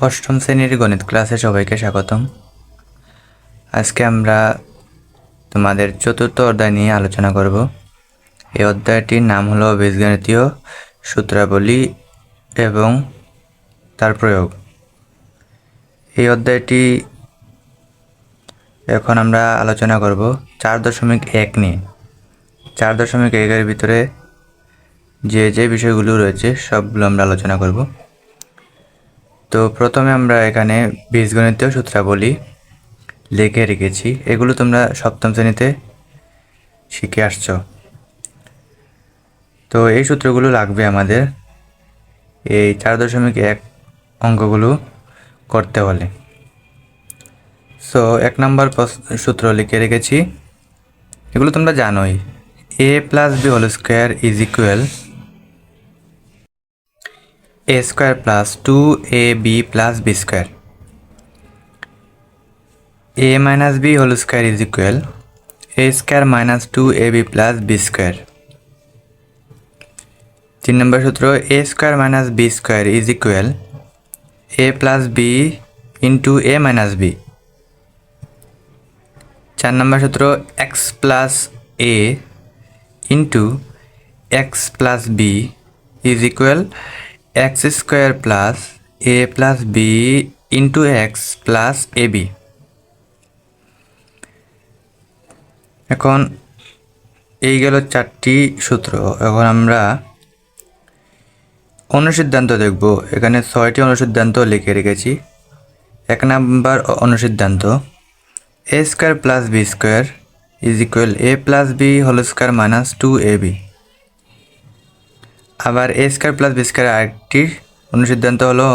অষ্টম শ্রেণির গণিত ক্লাসে সবাইকে স্বাগতম। আজকে আমরা তোমাদের চতুর্থ অধ্যায় নিয়ে আলোচনা করব। এই অধ্যায়টির নাম হলো বীজগণিতীয় সূত্রাবলী এবং তার প্রয়োগ। এই অধ্যায়টি এখন আমরা আলোচনা করব চার দশমিক এক নিয়ে। চার দশমিক একের ভিতরে যে যে বিষয়গুলো রয়েছে সবগুলো আমরা আলোচনা করব। তো প্রথমে আমরা এখানে বীজগণিতীয় সূত্রাবলী লিখে রেখেছি। এগুলো তোমরা সপ্তম শ্রেণীতে শিখে আসছো। তো এই সূত্রগুলো লাগবে আমাদের এই চার দশমিক এক অঙ্কগুলো করতে হলে। সো এক নম্বর সূত্র লিখে রেখেছি। এগুলো তোমরা জানোই। A plus B whole square is equal A square plus two A B plus B square A minus B whole square is equal A square minus two A B plus B square তিন নম্বর সূত্র A square minus B square is equal A plus B into A minus B চার নম্বর সূত্র X plus A into X plus B is equal X square plus A plus B into X plus A B. এখন এই গেল চারটি সূত্র। এখন আমরা অনুসিদ্ধান্ত দেখব। এখানে ছয়টি অনুসিদ্ধান্ত লিখে রেখেছি। এক নাম্বার অনুসিদ্ধান্ত, A square plus B square is equal A plus B whole square minus two A B. আবার A square plus B square আরেকটি অনুসিদ্ধান্ত হলো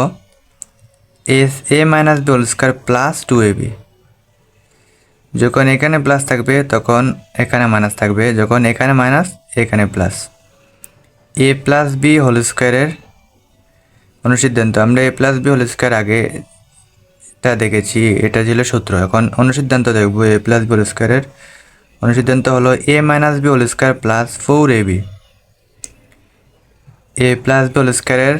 S A minus B whole square plus two A B যখন এখানে plus থাকবে, তখন এখানে minus থাকবে। যখন এখানে মাইনাস এখানে plus A plus B whole স্কোয়ারের অনুসিদ্ধান্ত। আমরা A plus B whole square আগে এটা দেখেছি, এটা ছিল সূত্র। এখন অনুসিদ্ধান্ত দেখব এ প্লাস বি হোল স্কোয়ারের অনুসিদ্ধান্ত হলো A minus B whole square plus four A B A plus B whole স্কোয়ারের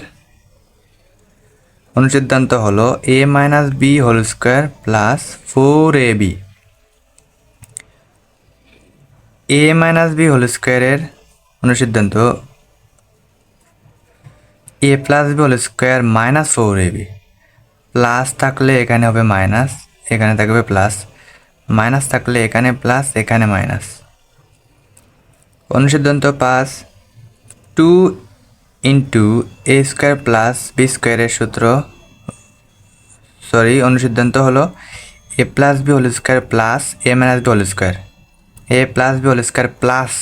অনুসিদ্ধান্ত হলো A minus B whole square plus four A B. A minus B whole স্কোয়ারের অনুসিদ্ধান্ত, A plus B whole square minus four A B. Plus থাকলে এখানে হবে minus, এখানে থাকবে প্লাস। মাইনাস থাকলে এখানে প্লাস, এখানে মাইনাস। অনুসিদ্ধান্ত pass. Two into A square plus B স্কোয়ারের সূত্র সরি অনুসিদ্ধান্ত হলো A plus B whole square plus A minus B whole square A plus B whole square plus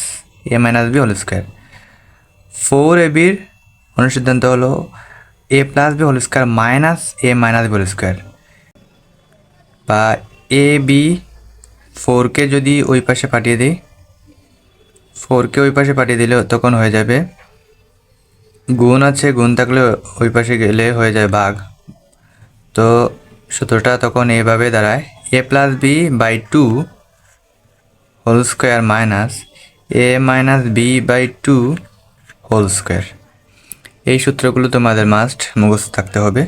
A minus B whole square four A বির অনুসিদ্ধান্ত হলো A plus B whole square minus A minus B whole square বা A B ফোরকে যদি ওই পাশে পাঠিয়ে দিই ফোরকে ওই পাশে পাঠিয়ে দিলে তখন হয়ে যাবে গুণ আছে, গুণ থাকলে ওই পাশে গেলে হয়ে যায় বাঘ। তো সূত্রটা তখন এইভাবে দাঁড়ায়। A plus B by two whole square minus A minus B by two whole square এই সূত্রগুলো তোমাদের মাস্ট মুখস্থ থাকতে হবে।